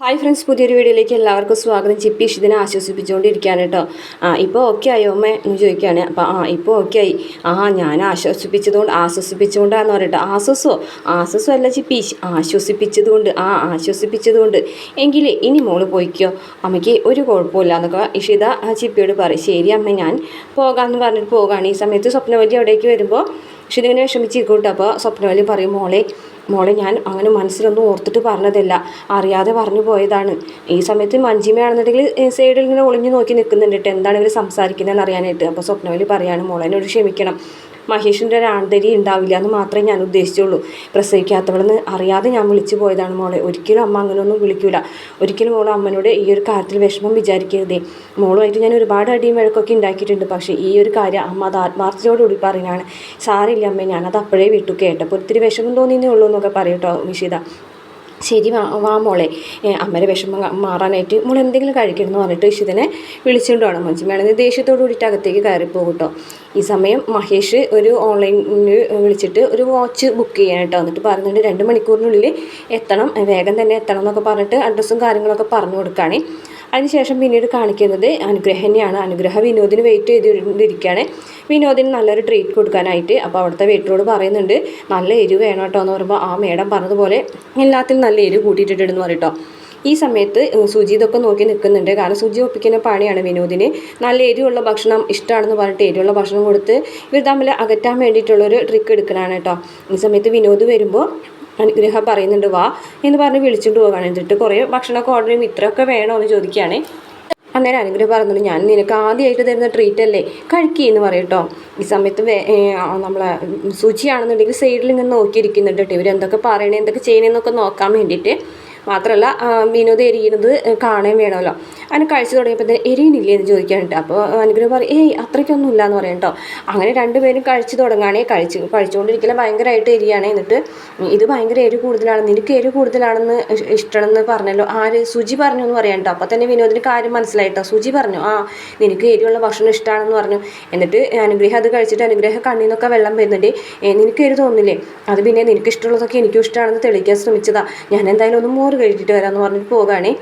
Hi friends പുതിയൊരു വീഡിയോയിലേക്ക് എല്ലാവർക്കും സ്വാഗതം. ചിപ്പി ഇഷിതിനെ ആശ്വസിപ്പിച്ചുകൊണ്ടിരിക്കുകയാണ് കേട്ടോ. ആ ഇപ്പോൾ ഓക്കെ ആയോ അമ്മ എന്ന് ചോദിക്കുകയാണ്. അപ്പോൾ ആ ഇപ്പോൾ ഓക്കെ ആയി. ആ ഞാൻ ആശ്വസിപ്പിച്ചതുകൊണ്ട് ആശ്വസിപ്പിച്ചുകൊണ്ടാന്ന് പറയട്ടോ ആശ്വസോ? ആശ്വസോ അല്ല ചിപ്പി ആശ്വസിപ്പിച്ചതുകൊണ്ട് ആ ആശ്വസിപ്പിച്ചതുകൊണ്ട്. എങ്കിൽ ഇനി മോൾ പോയിക്കോ. അമ്മയ്ക്ക് ഒരു കുഴപ്പമില്ല എന്നൊക്കെ ഇഷിത ആ ചിപ്പിയോട് പറയും. ശരി അമ്മ ഞാൻ പോകാമെന്ന് പറഞ്ഞിട്ട് പോകാണ് ഈ സമയത്ത് സ്വപ്നവലി അവിടേക്ക് വരുമ്പോൾ ഇഷിതിങ്ങനെ വിഷമിച്ചിരിക്കും കേട്ടോ. അപ്പോൾ സ്വപ്നവലി പറയും മോളെ മോളെ ഞാൻ അങ്ങനെ മനസ്സിലൊന്നും ഓർത്തിട്ട് പറഞ്ഞതല്ല. അറിയാതെ പറഞ്ഞു പോയതാണ്. ഈ സമയത്ത് മഞ്ജിമയാണെന്നുണ്ടെങ്കിൽ സൈഡിൽ ഇങ്ങനെ ഒളിഞ്ഞു നോക്കി നിൽക്കുന്നുണ്ട് കേട്ടോ. എന്താണ് ഇവർ സംസാരിക്കുന്നതെന്ന് അറിയാനായിട്ട്. അപ്പോൾ സ്വപ്നവലി പറയാണ് മോളെന്നോട് ക്ഷമിക്കണം. മഹേഷിന്റെ ഒരു ആന്തരി ഉണ്ടാവില്ല എന്ന് മാത്രമേ ഞാൻ ഉദ്ദേശിച്ചുള്ളൂ. പ്രസവിക്കാത്തവളെന്ന് അറിയാതെ ഞാൻ വിളിച്ചു പോയതാണ് മോളെ. ഒരിക്കലും അമ്മ അങ്ങനെയൊന്നും വിളിക്കൂല. ഒരിക്കലും മോൾ അമ്മനോട് ഈ ഒരു കാര്യത്തിൽ വിഷമം വിചാരിക്കരുതേ. മോളുമായിട്ട് ഞാൻ ഒരുപാട് അടിയും വഴക്കൊക്കെ ഉണ്ടാക്കിയിട്ടുണ്ട്. പക്ഷേ ഈ ഒരു കാര്യം അമ്മ അത് ആത്മാർത്ഥതയോടുകൂടി പറയുകയാണ് സാറില്ല അമ്മ ഞാനത് അപ്പോഴേ വിട്ടു. കേട്ടപ്പോൾ ഒത്തിരി വിഷമം തോന്നിയെന്നേ ഉള്ളൂ എന്നൊക്കെ പറയട്ടോ നിഷിത ശരി വാ വാ മോളെ. അമ്മയുടെ വിഷമം മാറാനായിട്ട് മോൾ എന്തെങ്കിലും കഴിക്കണമെന്ന് പറഞ്ഞിട്ട് ഇഷിതനെ വിളിച്ചുകൊണ്ട് വേണം മഞ്ജുമേണെന്ന് ദേഷ്യത്തോട് കൂടിയിട്ട് അകത്തേക്ക് കയറിപ്പോകും പോകും കേട്ടോ. ഈ സമയം മഹേഷ് ഒരു ഓൺലൈനിൽ വിളിച്ചിട്ട് ഒരു വാച്ച് ബുക്ക് ചെയ്യാൻ കേട്ടോ എന്നിട്ട് പറയുന്നുണ്ട് രണ്ട് മണിക്കൂറിനുള്ളിൽ എത്തണം. വേഗം തന്നെ എത്തണം എന്നൊക്കെ പറഞ്ഞിട്ട് അഡ്രസ്സും കാര്യങ്ങളൊക്കെ പറഞ്ഞു കൊടുക്കുകയാണ്. അതിനുശേഷം പിന്നീട് കാണിക്കുന്നത് അനുഗ്രഹനെയാണ് അനുഗ്രഹ വിനോദിന് വെയിറ്റ് ചെയ്തുകൊണ്ടിരിക്കുകയാണ്. വിനോദിന് നല്ലൊരു ട്രീറ്റ് കൊടുക്കാനായിട്ട് അപ്പോൾ അവിടുത്തെ വെയിറ്ററോട് പറയുന്നുണ്ട് നല്ല എരിവ് വേണം കേട്ടോ എന്ന് പറയുമ്പോൾ ആ മേഡം പറഞ്ഞതുപോലെ എല്ലാത്തിലും നല്ല എരിവ് കൂട്ടിയിട്ടിട്ടെന്ന് പറയട്ടോ ഈ സമയത്ത് സുജി ഇതൊക്കെ നോക്കി നിൽക്കുന്നുണ്ട്. കാരണം സുജി ഒപ്പിക്കുന്ന പണിയാണ് വിനോദിന്. നല്ല എരിവുള്ള ഭക്ഷണം ഇഷ്ടമാണെന്ന് പറഞ്ഞിട്ട് എരിവുള്ള ഭക്ഷണം കൊടുത്ത് ഇവർ തമ്മിൽ അകറ്റാൻ വേണ്ടിയിട്ടുള്ളൊരു ട്രിക്ക് എടുക്കണതാണ് കേട്ടോ. ഈ സമയത്ത് വിനോദ് വരുമ്പോൾ അനുഗ്രഹ പറയുന്നുണ്ട് വാ എന്ന് പറഞ്ഞ് വിളിച്ചിട്ട് പോകാണ്. എന്നിട്ട് കുറേ ഭക്ഷണമൊക്കെ ഓർഡർ ചെയ്യുമ്പോൾ ഇത്രയൊക്കെ വേണോ എന്ന് ചോദിക്കുകയാണ്. അന്നേരം അനുഗ്രഹം പറയുന്നുണ്ട് ഞാൻ നിനക്ക് ആദ്യമായിട്ട് തരുന്ന ട്രീറ്റ് അല്ലേ? കഴിക്കുക എന്ന് പറയും കേട്ടോ ഈ സമയത്ത് നമ്മളെ ശുചിയാണെന്നുണ്ടെങ്കിൽ സൈഡിൽ ഇങ്ങനെ നോക്കിയിരിക്കുന്നുണ്ട് കേട്ടോ ഇവരെന്തൊക്കെ പറയണേ എന്തൊക്കെ ചെയ്യണേന്നൊക്കെ നോക്കാൻ വേണ്ടിയിട്ട്. മാത്രമല്ല വിനോദ് എരിയുന്നത് കാണുകയും വേണമല്ലോ. അങ്ങനെ കഴിച്ചു തുടങ്ങിയപ്പോൾ തന്നെ എരിയുന്നില്ലേ എന്ന് ചോദിക്കാനുണ്ട്. അപ്പോൾ അനുഗ്രഹം പറയും ഏയ് അത്രയ്ക്കൊന്നും ഇല്ല എന്ന് പറയും കേട്ടോ അങ്ങനെ രണ്ടുപേരും കഴിച്ചു തുടങ്ങുകയാണെങ്കിൽ കഴിച്ചു കഴിച്ചുകൊണ്ടിരിക്കലും ഭയങ്കരമായിട്ട് എരിയാണ്. എന്നിട്ട് ഇത് ഭയങ്കര എരി കൂടുതലാണ് നിനക്ക് എരി കൂടുതലാണെന്ന് ഇഷ്ടമെന്ന് പറഞ്ഞല്ലോ. ആര്? സുജി പറഞ്ഞു എന്ന് പറയാം കേട്ടോ അപ്പോൾ തന്നെ വിനോദിന് കാര്യം മനസ്സിലായിട്ടോ സുജി പറഞ്ഞു ആ നിനക്ക് എരിയുള്ള ഭക്ഷണം ഇഷ്ടമാണെന്ന് പറഞ്ഞു. എന്നിട്ട് അനുഗ്രഹം അത് കഴിച്ചിട്ട് അനുഗ്രഹം കണ്ണിൽ നിന്നൊക്കെ വെള്ളം വരുന്നുണ്ട്. നിനക്ക് എരി തോന്നില്ലേ അത് പിന്നെ നിനക്ക് ഇഷ്ടമുള്ളതൊക്കെ എനിക്കും ഇഷ്ടമാണെന്ന് തെളിയിക്കാൻ ശ്രമിച്ചതാ. ഞാൻ എന്തായാലും ഒന്ന് മോറ് കഴിച്ചിട്ട് വരാമെന്ന് പറഞ്ഞിട്ട് പോവുകയാണേ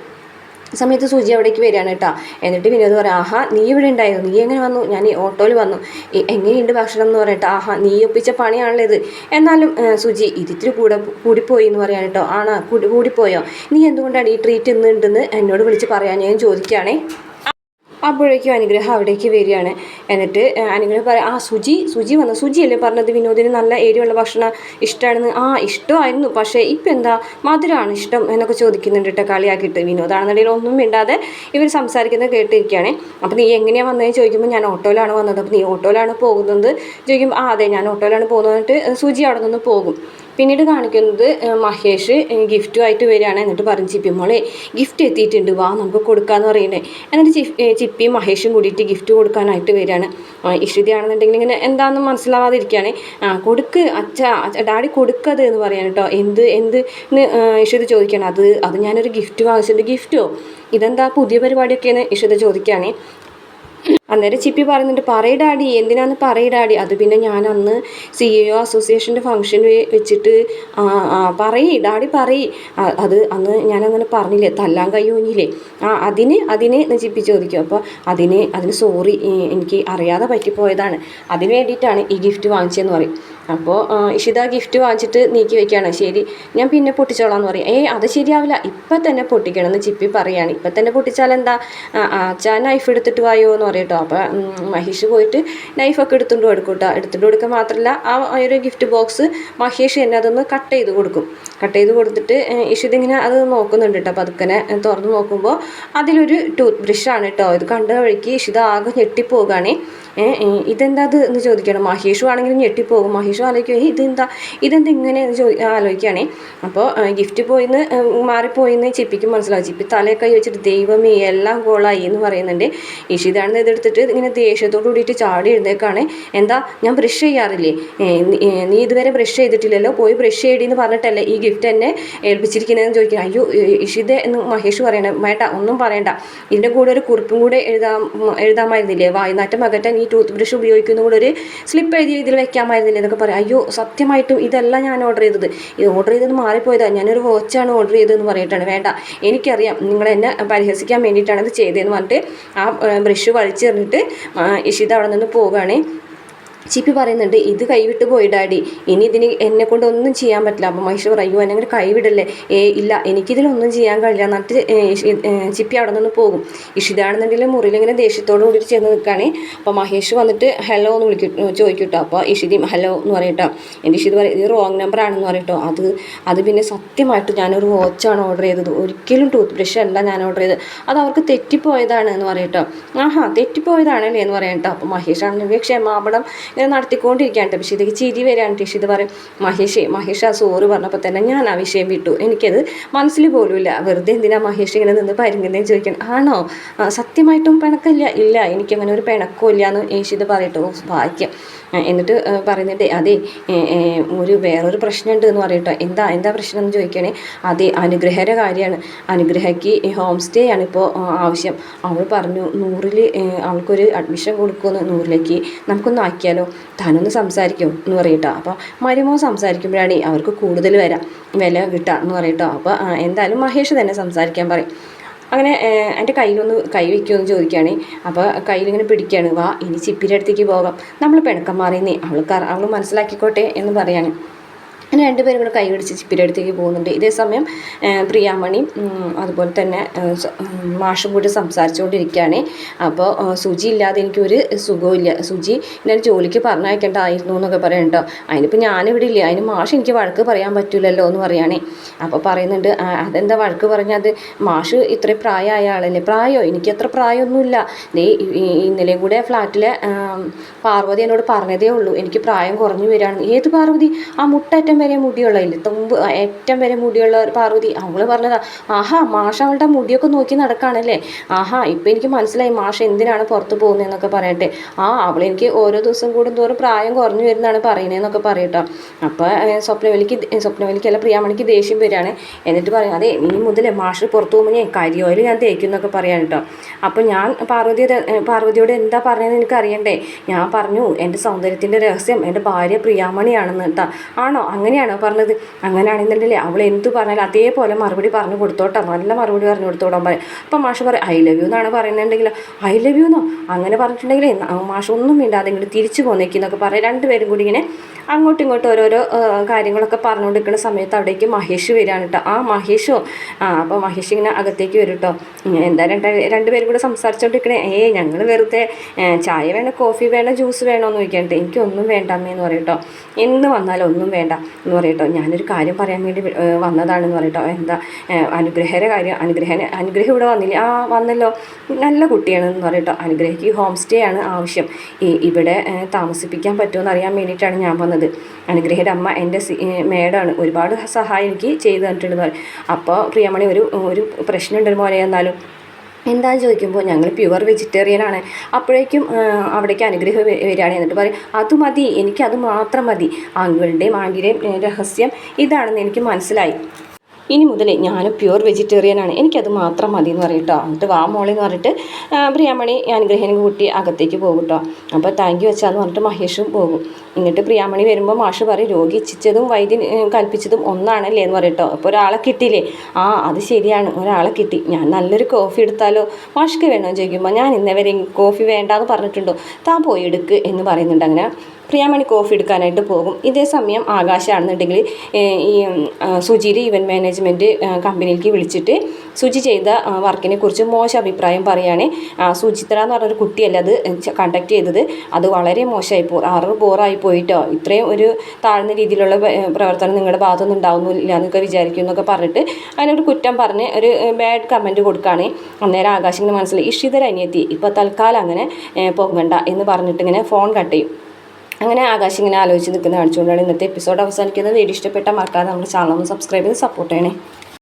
സമയത്ത് സുജി അവിടേക്ക് വരികയാണ് കേട്ടോ. എന്നിട്ട് വിനോദ് പറയാം ആഹാ നീ ഇവിടെ ഉണ്ടായിരുന്നു. നീ എങ്ങനെ വന്നു? ഞാൻ ഈ ഓട്ടോയിൽ വന്നു. "എ- എങ്ങനെയുണ്ട് ഭക്ഷണം എന്ന് പറയട്ടെ ആഹാ നീ ഒപ്പിച്ച പണിയാണല്ലോ ഇത്. എന്നാലും സുജി ഇതിത്തിരി കൂടെ കൂടിപ്പോയി എന്ന് പറയാൻ കേട്ടോ. ആണോ കൂടി കൂടിപ്പോയോ? നീ എന്തുകൊണ്ടാണ് ഈ ട്രീറ്റ് ഇന്നുണ്ടെന്ന് എന്നോട് വിളിച്ച് പറയാൻ ഞാൻ ചോദിക്കുകയാണേ. അപ്പോഴേക്കും അനുഗ്രഹം അവിടേക്ക് വരികയാണ്. എന്നിട്ട് അനുഗ്രഹം പറയാം ആ സുജി സുജി വന്നു. സുജിയല്ലേ പറഞ്ഞത്? വിനോദിന് നല്ല എരിവുള്ള ഭക്ഷണം ഇഷ്ടമാണെന്ന് ആ ഇഷ്ടമായിരുന്നു. പക്ഷേ ഇപ്പം എന്താ? മധുരമാണ് ഇഷ്ടം എന്നൊക്കെ ചോദിക്കുന്നുണ്ട് കേട്ടോ കളിയാക്കിയിട്ട് വിനോദാണെന്നുണ്ടെങ്കിൽ ഒന്നും മിണ്ടാതെ ഇവർ സംസാരിക്കുന്നത് കേട്ടിരിക്കുകയാണ്. അപ്പോൾ നീ എങ്ങനെയാണ് വന്നതെന്ന് ചോദിക്കുമ്പോൾ ഞാൻ ഓട്ടോയിലാണ് വന്നത്. അപ്പോൾ നീ ഓട്ടോയിലാണ് പോകുന്നത്. ചോദിക്കുമ്പോൾ ആ അതെ ഞാൻ ഓട്ടോയിലാണ് പോകുന്നത്. സുജി അവിടെ നിന്ന് പോകും. പിന്നീട് കാണിക്കുന്നത് മഹേഷ് ഗിഫ്റ്റുമായിട്ട് വരികയാണ് എന്നിട്ട് പറഞ്ഞു ചിപ്പി മോളെ ഗിഫ്റ്റ് എത്തിയിട്ടുണ്ട് വാ നമുക്ക് കൊടുക്കാമെന്ന് പറയുന്നത് എന്നിട്ട് ചിപ്പി മഹേഷും കൂടിയിട്ട് ഗിഫ്റ്റ് കൊടുക്കാനായിട്ട് വരികയാണ്. ഇഷിതയാണെന്നുണ്ടെങ്കിൽ ഇങ്ങനെ എന്താണെന്ന് മനസ്സിലാവാതിരിക്കുകയാണ്. ആ കൊടുക്ക് അച്ഛ ഡാഡി കൊടുക്കത് എന്ന് പറയാൻ കേട്ടോ. എന്ത് എന്ത്? എന്ന് ഇഷിത ചോദിക്കുകയാണ്. അത് അത് ഞാനൊരു ഗിഫ്റ്റ് വാങ്ങിച്ചിട്ടുണ്ട് ഗിഫ്റ്റോ ഇതെന്താ പുതിയ പരിപാടിയൊക്കെയെന്ന്? ഇഷിത ചോദിക്കുകയാണ്. അന്നേരം ചിപ്പി പറയുന്നുണ്ട് പറയ ഡാഡി എന്തിനാന്ന് ഡാഡി? അത് പിന്നെ ഞാൻ അന്ന് സി എ ഒ അസോസിയേഷന്റെ ഫംഗ്ഷൻ വെച്ചിട്ട് പറയ് ഡാഡി പറയി. അത് അന്ന് ഞാനങ്ങനെ പറഞ്ഞില്ലേ തല്ലാൻ കഴിയൂഞ്ഞില്ലേ ആ അതിന് അതിന് ചിപ്പി ചോദിക്കും. അപ്പോൾ അതിന് അതിന് സോറി എനിക്ക് അറിയാതെ പറ്റിപ്പോയതാണ്. അതിന് വേണ്ടിയിട്ടാണ് ഈ ഗിഫ്റ്റ് വാങ്ങിച്ചതെന്ന് പറയും. അപ്പോൾ ഇഷിത ഗിഫ്റ്റ് വാങ്ങിച്ചിട്ട് നീക്കി വെക്കുകയാണ് ശരി ഞാൻ പിന്നെ പൊട്ടിച്ചോളാം എന്ന് പറയും. ഏയ് അത് ശരിയാവില്ല. ഇപ്പം തന്നെ പൊട്ടിക്കണം എന്ന് ചിപ്പി പറയുകയാണ് ഇപ്പം തന്നെ പൊട്ടിച്ചാൽ എന്താ അച്ഛാ നൈഫ് എടുത്തിട്ട് വായോ എന്ന് പറയും അപ്പോൾ മഹേഷ് പോയിട്ട് നൈഫൊക്കെ എടുത്തുകൊണ്ട് കൊടുക്കും കേട്ടോ എടുത്തുകൊണ്ട് കൊടുക്കുക മാത്രമല്ല ആ ഒരു ഗിഫ്റ്റ് ബോക്സ് മഹേഷ് തന്നെ അതൊന്ന് കട്ട് ചെയ്ത് കൊടുക്കും. കട്ട് ചെയ്ത് കൊടുത്തിട്ട് ഇഷിത ഇങ്ങനെ അത് നോക്കുന്നുണ്ട് കേട്ടോ അപ്പോൾ അതൊക്കെ തുറന്ന് നോക്കുമ്പോൾ അതിലൊരു ടൂത്ത് ബ്രഷാണ് കേട്ടോ ഇത് കണ്ട വഴിക്ക് ഇഷിത ആകെ ഞെട്ടിപ്പോവുകയാണ് ഇതെന്താ ഇത് എന്ന് ചോദിക്കണം. മഹേഷു ആണെങ്കിലും ഞെട്ടിപ്പോകും. മഹേഷു ആലോചിക്കും "ഏയ്, ഇതെന്താ ഇതെന്താ ഇങ്ങനെ എന്ന് ആലോചിക്കുകയാണേ. അപ്പോൾ ഗിഫ്റ്റ് പോയിന്ന് മാറിപ്പോയിന്ന് ചിപ്പിക്ക് മനസ്സിലാവും. ചിപ്പി തലയൊക്കെ വെച്ചിട്ട് ദൈവമേ എല്ലാം കോളായി എന്ന് പറയുന്നുണ്ട്. ഇഷിതാണെന്ന് ഇതെടുത്തിട്ട് ഇങ്ങനെ ദേഷ്യത്തോട് കൂടിയിട്ട് ചാടി എഴുന്നേക്കാണ് എന്താ ഞാൻ ബ്രഷ് ചെയ്യാറില്ലേ? നീ- ഇതുവരെ ബ്രഷ് ചെയ്തിട്ടില്ലല്ലോ? പോയി ബ്രഷ് ചെയ്യടി എന്ന് പറഞ്ഞിട്ടല്ലേ ഈ ഗിഫ്റ്റ് എന്നെ ഏൽപ്പിച്ചിരിക്കുന്നതെന്ന് ചോദിക്കണം അയ്യോ ഇഷിത എന്ന് മഹേഷ് പറയണേ. വേണ്ട ഒന്നും പറയണ്ട. ഇതിന്റെ കൂടെ ഒരു കുറിപ്പും കൂടെ എഴുതാം എഴുതാമായിരുന്നില്ലേ? വായുനാറ്റം അകറ്റാൻ ടൂത്ത് ബ്രഷ് ഉപയോഗിക്കുന്നു കൂടെ ഒരു സ്ലിപ്പ് എഴുതി ഇതിൽ വെക്കാമായിരുന്നില്ല എന്നൊക്കെ പറയാം. അയ്യോ സത്യമായിട്ടും ഇതല്ല ഞാൻ ഓർഡർ ചെയ്തത്. ഇത് ഓർഡർ ചെയ്തത് മാറിപ്പോയതാണ് ഞാനൊരു വാച്ചാണ് ഓർഡർ ചെയ്തതെന്ന് പറഞ്ഞിട്ടാണ്. വേണ്ട. എനിക്കറിയാം നിങ്ങൾ എന്നെ പരിഹസിക്കാൻ വേണ്ടിയിട്ടാണ് ഇത് ചെയ്തതെന്ന് പറഞ്ഞിട്ട് ആ ബ്രഷ് വലിച്ചെറിഞ്ഞിട്ട് ഇഷിത അവിടെ നിന്ന് പോവുകയാണ്. ചിപ്പി പറയുന്നുണ്ട് ഇത് കൈവിട്ട് പോയി ഡാഡി. ഇനി ഇതിന് എന്നെ കൊണ്ട് ഒന്നും ചെയ്യാൻ പറ്റില്ല. അപ്പം മഹേഷ് പറയൂ എന്നെ കൈവിടല്ലേ? ഏ ഇല്ല. എനിക്കിതിലൊന്നും ചെയ്യാൻ കഴിയില്ല. എന്നിട്ട് ചിപ്പി അവിടെ നിന്ന് പോകും. ഇഷിതാണെന്നുണ്ടെങ്കിൽ മുറിയിൽ ഇങ്ങനെ ദേഷ്യത്തോടു കൂടി ചെന്ന് നിൽക്കുകയാണ്. അപ്പോൾ മഹേഷ് വന്നിട്ട് ഹലോ എന്ന് വിളിക്കും ചോദിക്കൂട്ടോ അപ്പോൾ ഇഷിതയും ഹലോ എന്ന് പറയട്ടോ എന്റെ ഇഷിത് പറയും ഇത് റോങ് നമ്പർ ആണെന്ന് പറയട്ടോ അത് അത് പിന്നെ സത്യമായിട്ട് ഞാനൊരു വാച്ചാണ് ഓർഡർ ചെയ്തത്. ഒരിക്കലും ടൂത്ത് ബ്രഷ് അല്ല ഞാൻ ഓർഡർ ചെയ്തത്. അത് അവർക്ക് തെറ്റിപ്പോയതാണ് എന്ന് പറയട്ടോ ആഹാ തെറ്റിപ്പോയതാണല്ലേ എന്ന് പറയട്ടോ അപ്പോൾ മഹേഷ് ആണെങ്കിൽ ക്ഷമാപണം ഇങ്ങനെ നടത്തിക്കൊണ്ടിരിക്കുകയാണ്. പക്ഷേ ഇതൊക്കെ ചിരി വരികയാണ്. ടീഷ് ഇത് പറയും മഹേഷേ മഹേഷ് ആ സോറ് പറഞ്ഞപ്പോൾ തന്നെ ഞാൻ ആ വിഷയം വിട്ടു. എനിക്കത് മനസ്സിൽ പോലുമില്ല. വെറുതെ എന്തിനാ മഹേഷ് ഇങ്ങനെ നിന്ന് പരിങ്ങുന്നതെന്ന് ചോദിക്കണം ആണോ? സത്യമായിട്ടും പിണക്കില്ല ഇല്ല എനിക്കങ്ങനെ ഒരു പിണക്കവും ഇല്ല എന്ന് യേശിത് പറയട്ടോ. ഭാഗ്യം. എന്നിട്ട് പറയുന്നുണ്ട് അതെ ഒരു വേറൊരു പ്രശ്നമുണ്ട് എന്ന് പറയട്ടോ. എന്താ എന്താ പ്രശ്നം എന്ന് ചോദിക്കണേ അതെ അനുഗ്രഹയുടെ കാര്യമാണ്. അനുഗ്രഹയ്ക്ക് ഹോം സ്റ്റേ ആണ് ഇപ്പോൾ ആവശ്യം. അവൾ പറഞ്ഞു നൂറിൽ അവൾക്കൊരു അഡ്മിഷൻ കൊടുക്കുമെന്ന് നൂറിലേക്ക് നമുക്കൊന്ന് ആക്കിയാലോ? താനൊന്ന് സംസാരിക്കും എന്ന് പറയട്ടോ. അപ്പോൾ മരുമോ സംസാരിക്കുമ്പോഴാണ് അവർക്ക് കൂടുതൽ വരാം വില കിട്ടുക എന്ന് പറയട്ടോ. അപ്പോൾ എന്തായാലും മഹേഷ് തന്നെ സംസാരിക്കാൻ പറയും. അങ്ങനെ എന്റെ കയ്യിലൊന്ന് കൈ വയ്ക്കുമെന്ന് ചോദിക്കുകയാണ്. അപ്പോൾ കയ്യിലിങ്ങനെ പിടിക്കുകയാണ്. വാ ഇനി ചിപ്പിന്റെ അടുത്തേക്ക് പോകാം. നമ്മൾ പിണക്കന്മാറിയെന്നേ അവൾക്ക് അറി- അവൾ മനസ്സിലാക്കിക്കോട്ടെ എന്ന് പറയാണ്. അങ്ങനെ രണ്ടുപേരും കൂടെ കൈ പിടിച്ച് ചിപ്പിന്റെ അടുത്തേക്ക് പോകുന്നുണ്ട്. ഇതേ സമയം പ്രിയാമണി അതുപോലെ തന്നെ മാഷും കൂടി സംസാരിച്ചുകൊണ്ടിരിക്കുകയാണ്. അപ്പോൾ സുജി ഇല്ലാതെ എനിക്കൊരു സുഖവും ഇല്ല. സുജി എന്നെ ജോലിക്ക് പറഞ്ഞയക്കേണ്ടതായിരുന്നു എന്നൊക്കെ പറയുന്നുണ്ടോ അതിനിപ്പോൾ ഞാനിവിടെ ഇല്ല? അതിന് മാഷ് എനിക്ക് വഴക്ക് പറയാൻ പറ്റില്ലല്ലോ എന്ന് പറയുകയാണേ അപ്പോൾ പറയുന്നുണ്ട് "ആ, അതെന്താ വഴക്ക് അത് മാഷ് ഇത്രയും പ്രായമായ ആളല്ലേ? പ്രായമോ എനിക്ക് അത്ര പ്രായമൊന്നുമില്ല. ഈ- ഇന്നലെയും കൂടെ ഫ്ലാറ്റിലെ പാർവതി എന്നോട് പറഞ്ഞതേ ഉള്ളൂ. എനിക്ക് പ്രായം കുറഞ്ഞു വരികയാണ്. ഏത് പാർവതി? ആ മുട്ടറ്റം വരെ മുടിയുള്ള ഇല്ല തുമ്പ് ഏറ്റവും വരെ മുടിയുള്ള ഒരു പാർവതി. അവൾ പറഞ്ഞതാ ആഹാ മാഷ അവളുടെ മുടിയൊക്കെ നോക്കി നടക്കുകയാണല്ലേ ആഹാ ഇപ്പം എനിക്ക് മനസ്സിലായി മാഷ എന്തിനാണ് പുറത്ത് പോകുന്നതെന്നൊക്കെ പറയട്ടെ. ആ അവൾ എനിക്ക് ഓരോ ദിവസം കൂടും തോറും പ്രായം കുറഞ്ഞു വരുന്നതാണ് പറയുന്നതെന്നൊക്കെ പറയട്ടോ. അപ്പോൾ സ്വപ്നവലിക്ക് സ്വപ്നവലിക്ക് അല്ല പ്രിയാമണിക്ക് ദേഷ്യം വരികയാണ്. എന്നിട്ട് പറയും അതെ ഇനി മുതൽ മാഷ് പുറത്ത് പോകുമ്പോൾ ഞാൻ കരിയോയിൽ ഞാൻ തേക്കും എന്നൊക്കെ പറയാൻ കേട്ടോ അപ്പോൾ ഞാൻ പാർവതിയുടെ പാർവതിയോട് എന്താ പറഞ്ഞതെന്ന് എനിക്ക് അറിയണ്ടേ ഞാൻ പറഞ്ഞു എന്റെ സൗന്ദര്യത്തിന്റെ രഹസ്യം എന്റെ ഭാര്യ പ്രിയാമണിയാണെന്ന് കേട്ടോ ആണോ? അങ്ങനെയാണോ പറഞ്ഞത്? അങ്ങനെയാണെന്നുണ്ടെങ്കിൽ അവൾ എന്ത് പറഞ്ഞാലും അതേപോലെ മറുപടി പറഞ്ഞു കൊടുത്തോട്ടോ. നല്ല മറുപടി പറഞ്ഞു കൊടുത്തോടാൻ പറയും അപ്പം മാഷ് പറയും ഐ ലവ് യു എന്നാണ് പറയുന്നുണ്ടെങ്കിൽ ഐ ലവ് യു എന്നോ? അങ്ങനെ പറഞ്ഞിട്ടുണ്ടെങ്കിൽ മാഷ് ഒന്നും മിണ്ടാതെ ഇങ്ങോട്ട് തിരിച്ചു പോന്നേക്കുന്നൊക്കെ പറയും. രണ്ടുപേരും കൂടി ഇങ്ങനെ അങ്ങോട്ടും ഇങ്ങോട്ടും ഓരോരോ കാര്യങ്ങളൊക്കെ പറഞ്ഞുകൊണ്ടിരിക്കുന്ന സമയത്ത് അവിടേക്ക് മഹേഷ് വരികയാണ് കേട്ടോ ആ മഹേഷോ? ആ അപ്പോൾ മഹേഷ് ഇങ്ങനെ അകത്തേക്ക് വരും കേട്ടോ എന്താ രണ്ട് രണ്ടുപേരും കൂടെ സംസാരിച്ചുകൊണ്ടിരിക്കണേ ഏ ഞങ്ങൾ വെറുതെ ചായ വേണോ കോഫി വേണോ ജ്യൂസ് വേണോ എന്ന് ചോദിക്കാനുണ്ട് എനിക്കൊന്നും വേണ്ട അമ്മയെന്ന് പറയും കേട്ടോ എന്ന് വന്നാലും ഒന്നും വേണ്ട. എന്ന് പറയട്ടോ. ഞാനൊരു കാര്യം പറയാൻ വേണ്ടി വന്നതാണെന്ന് പറയട്ടോ. എന്താ അനുഗ്രഹയുടെ കാര്യം അനുഗ്രഹനെ അനുഗ്രഹം ഇവിടെ വന്നില്ലേ? ആ വന്നല്ലോ. നല്ല കുട്ടിയാണെന്ന് പറയട്ടോ. അനുഗ്രഹിക്ക് ഹോം സ്റ്റേ ആണ് ആവശ്യം. ഈ ഇവിടെ താമസിപ്പിക്കാൻ പറ്റുമെന്ന് അറിയാൻ വേണ്ടിയിട്ടാണ് ഞാൻ വന്നത്. അനുഗ്രഹയുടെ അമ്മ എന്റെ മേഡാണ്. ഒരുപാട് സഹായം എനിക്ക് ചെയ്തു തന്നിട്ടുണ്ടെന്ന് പറയും അപ്പോൾ പ്രിയമണി ഒരു ഒരു പ്രശ്നമുണ്ട് മോനെ എന്നാലും എന്താന്ന് ചോദിക്കുമ്പോൾ ഞങ്ങൾ പ്യുവർ വെജിറ്റേറിയൻ ആണ്. അപ്പോഴേക്കും അവിടേക്ക് അനുഗ്രഹം വരികയാണ്. എന്നിട്ട് പറയും അത് മതി എനിക്കത് മാത്രം മതി. അങ്കിളുടെയും ആന്റിയുടെയും രഹസ്യം ഇതാണെന്ന് എനിക്ക് മനസ്സിലായി. ഇനി മുതൽ ഞാൻ പ്യുവർ വെജിറ്റേറിയൻ ആണ്. എനിക്കത് മാത്രം മതി എന്ന് പറയും കേട്ടോ എന്നിട്ട് വാ മോളി എന്ന് പറഞ്ഞിട്ട് പ്രിയാമണി അനുഗ്രഹനും കൂട്ടി അകത്തേക്ക് പോകും കേട്ടോ അപ്പോൾ താങ്ക് യു വെച്ചാന്ന് പറഞ്ഞിട്ട് മഹേഷും പോകും. എന്നിട്ട് പ്രിയാമണി വരുമ്പോൾ മാഷ് പറയും രോഗി ഇച്ഛിച്ചതും വൈദ്യൻ കൽപ്പിച്ചതും ഒന്നാണല്ലേ? എന്ന് പറയട്ടോ അപ്പോൾ ഒരാളെ കിട്ടിയില്ലേ? ആ അത് ശരിയാണ്. ഒരാളെ കിട്ടി. ഞാൻ നല്ലൊരു കോഫി എടുത്താലോ? മാഷ്ക്ക് വേണമെന്ന് ചോദിക്കുമ്പോൾ ഞാൻ ഇന്നവരെ കോഫി വേണ്ടാന്ന് പറഞ്ഞിട്ടുണ്ടോ? താൻ പോയി എടുക്ക് എന്ന് പറയുന്നുണ്ട്. അങ്ങനെ പ്രിയാമണി കോഫി എടുക്കാനായിട്ട് പോകും. ഇതേ സമയം ആകാശാണെന്നുണ്ടെങ്കിൽ ഈ സുജിയുടെ ഇവന്റ് മാനേജ്മെന്റ് കമ്പനിയിലേക്ക് വിളിച്ചിട്ട് സുജി ചെയ്ത വർക്കിനെ കുറിച്ച് മോശം അഭിപ്രായം പറയുകയാണ്. സുചിത്ര എന്ന് പറഞ്ഞൊരു കുട്ടിയല്ല അത് കണ്ടക്ട് ചെയ്തത്. അത് വളരെ മോശമായി പോ ആറ് ബോറായി പോയിട്ടോ. ഇത്രയും ഒരു താഴ്ന്ന രീതിയിലുള്ള പ്രവർത്തനം നിങ്ങളുടെ ഭാഗത്തൊന്നും ഉണ്ടാവുന്നില്ല എന്നൊക്കെ വിചാരിക്കും എന്നൊക്കെ പറഞ്ഞിട്ട് അതിനൊരു കുറ്റം പറഞ്ഞ് ഒരു ബാഡ് കമന്റ് കൊടുക്കുകയാണ്. അന്നേരം ആകാശിന്റെ മനസ്സിലായി ഇഷിതര അനിയത്തി ഇപ്പോൾ തൽക്കാലം അങ്ങനെ പോകണ്ട എന്ന് പറഞ്ഞിട്ട് ഇങ്ങനെ ഫോൺ കട്ട് ചെയ്യും. അങ്ങനെ ആകാശം ഇങ്ങനെ ആലോചിച്ച് നിൽക്കുന്ന കാണിച്ചുകൊണ്ടാണ് ഇന്നത്തെ എപ്പിസോഡ് അവസാനിക്കുന്നത്. വീഡിയോ ഇഷ്ടപ്പെട്ടാൽ മറക്കാതെ നമ്മുടെ ചാനൽ ഒന്ന് സബ്സ്ക്രൈബ് ചെയ്ത് സപ്പോർട്ട് ചെയ്യണേ.